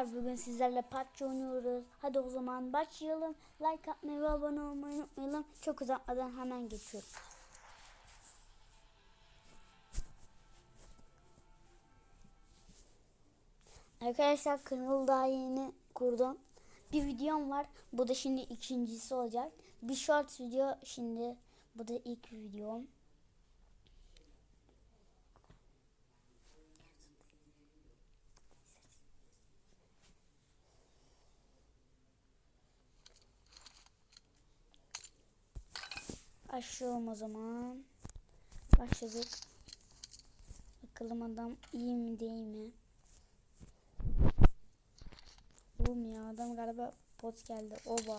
Bugün sizlerle PUBG oynuyoruz. Hadi o zaman başlayalım. Like atmayı ve abone olmayı unutmayalım. Çok uzatmadan hemen geçiyoruz. Arkadaşlar kanalı daha yeni kurdum. Bir videom var. Bu da şimdi ikincisi olacak. Bir short video şimdi. Bu da ilk videom. Başlıyorum o zaman. Başladık. Bakalım adam iyi mi değil mi? Oğlum ya adam galiba pot geldi. Oba.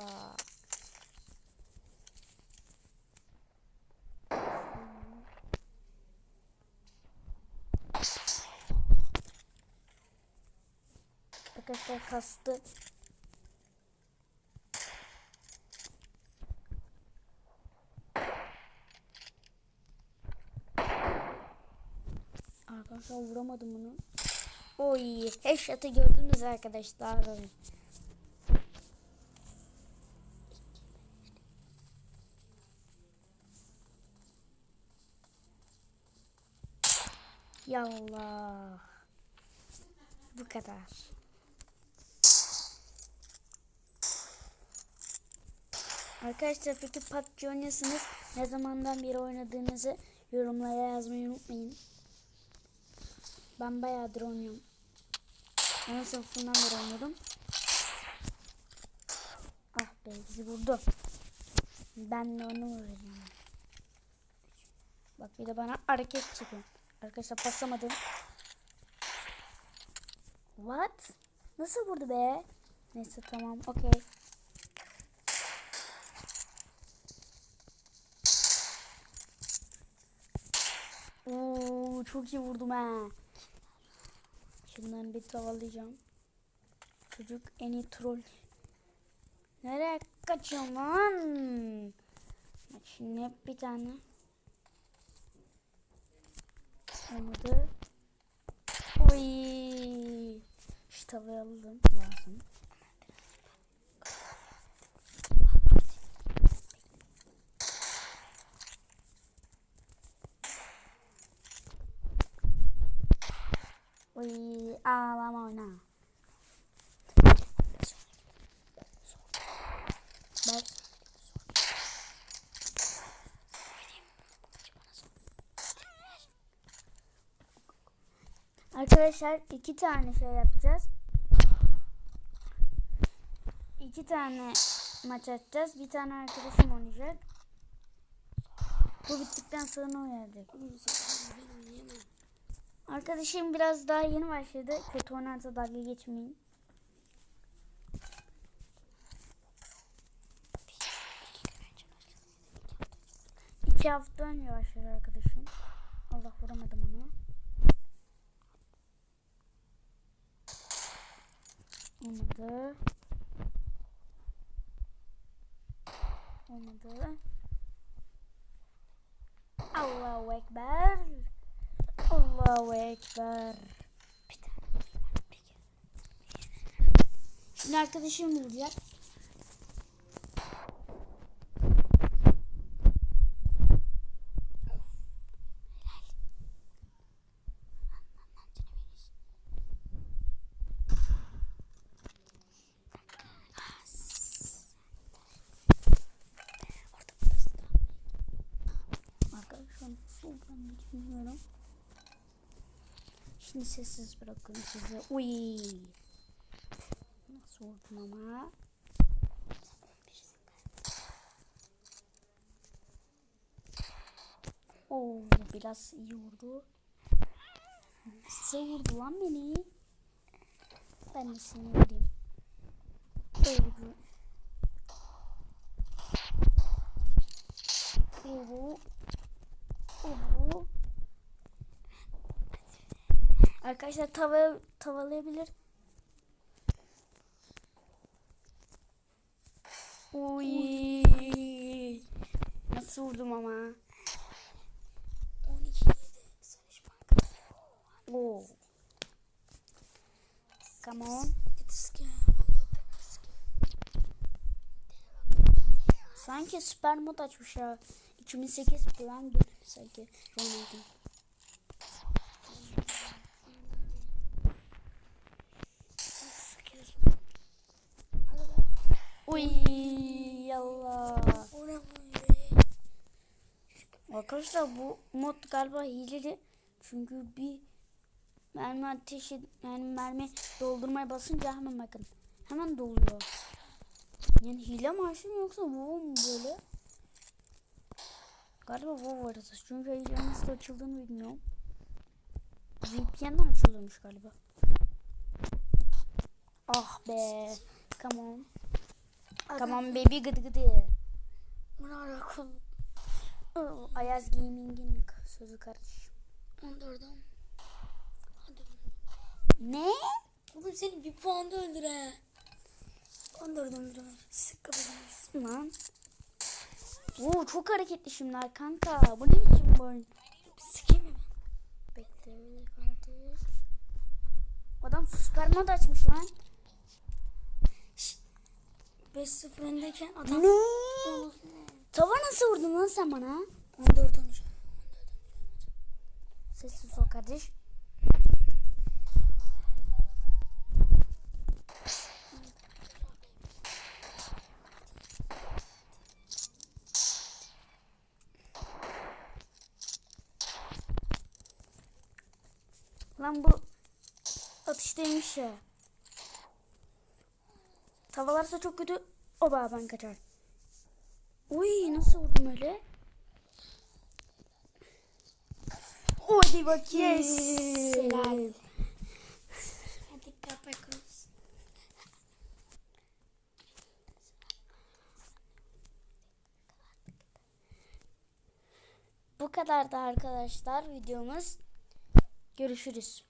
Arkadaşlar kastı. Arkadaşlar vuramadım bunu. Oy, headshot'ı gördünüz arkadaşlar. Yallah. Bu kadar. Arkadaşlar peki PUBG oynuyorsunuz. Ne zamandan beri oynadığınızı yorumlara yazmayı unutmayın. Ben bayağıdır oynuyorum. Ana sınıfından beri oynadım. Ah be bizi vurdu. Ben de onu vuracağım. Bak bir de bana hareket çıkıyor. Arkadaşlar basamadım. What? Nasıl vurdu be? Neyse tamam okey. Oo çok iyi vurdum ha. Şundan bir tavalayacağım. Çocuk en iyi troll. Nereye kaçıyorsun lan? Şimdi hep bir tane. Olmadı. Oy. Şu tavayı alalım. Lazım. Oy ağlama oyna. Bak. Arkadaşlar iki tane şey yapacağız. İki tane maç atacağız. Bir tane arkadaşım oynayacak. Bu bittikten sonra o gelecek. Arkadaşım biraz daha yeni başladı. Kötü oynarsa dalga geçmeyin. İki hafta önce başladı arkadaşım. Allah vuramadım onu. Olmadı. Olmadı. Allahu Ekber. Allahu Ekber. Bir tane. Şimdi arkadaşım bulacak. Arkadaşlar hiç bilmiyorum. Şimdi sessiz bırakıyorum sizi. Uy. Nasıl vurdum ama? Oo, biraz iyi vurdu. Nasıl vurdu lan beni? Ben de seni vurayım. Öldü. Oo. Oo. Arkadaşlar tava tavalayabilir. Uy. Nasıl vurdum ama? 12 7 Sarış Banka. Oo. Come on. Sanki süper mod açmış ya. 2008 Prime gibi sanki. Ronaldo. Arkadaşlar bu mod galiba hileli. Çünkü bir mermi ateşi yani mermi doldurmaya basınca hemen bakın. Hemen doluyor. Yani hile mi açtım yoksa WoW mu böyle? Galiba WoW haritası. Çünkü hile nasıl açıldığını bilmiyorum. VPN'den açılıyormuş galiba. Ah be. Come on. Come on baby gıdı gıdı. Bu ne Ayaz Gaming'in sözü kardeşim. 14'den. Hadi. Ne? Oğlum seni bir puanda öldür he. 14'den öldür. Sık kafasını. Lan. Oo çok hareketli şimdi kanka. Bu ne biçim bu oyun? Sikeyim mi ben? Bekle kardeş. Adam süper mod açmış lan. 5-0 öndeyken adam. Ne? Tava nasıl vurdun lan sen bana? 14 13. Sessiz ol kardeş. Lan bu atıştaymış ya. Tavalarsa çok kötü. Oba ben kaçar. Uy nasıl vurdum öyle? Hadi bakayım. Yes. Helal. Hadi kapakız. Bu kadar da arkadaşlar videomuz. Görüşürüz.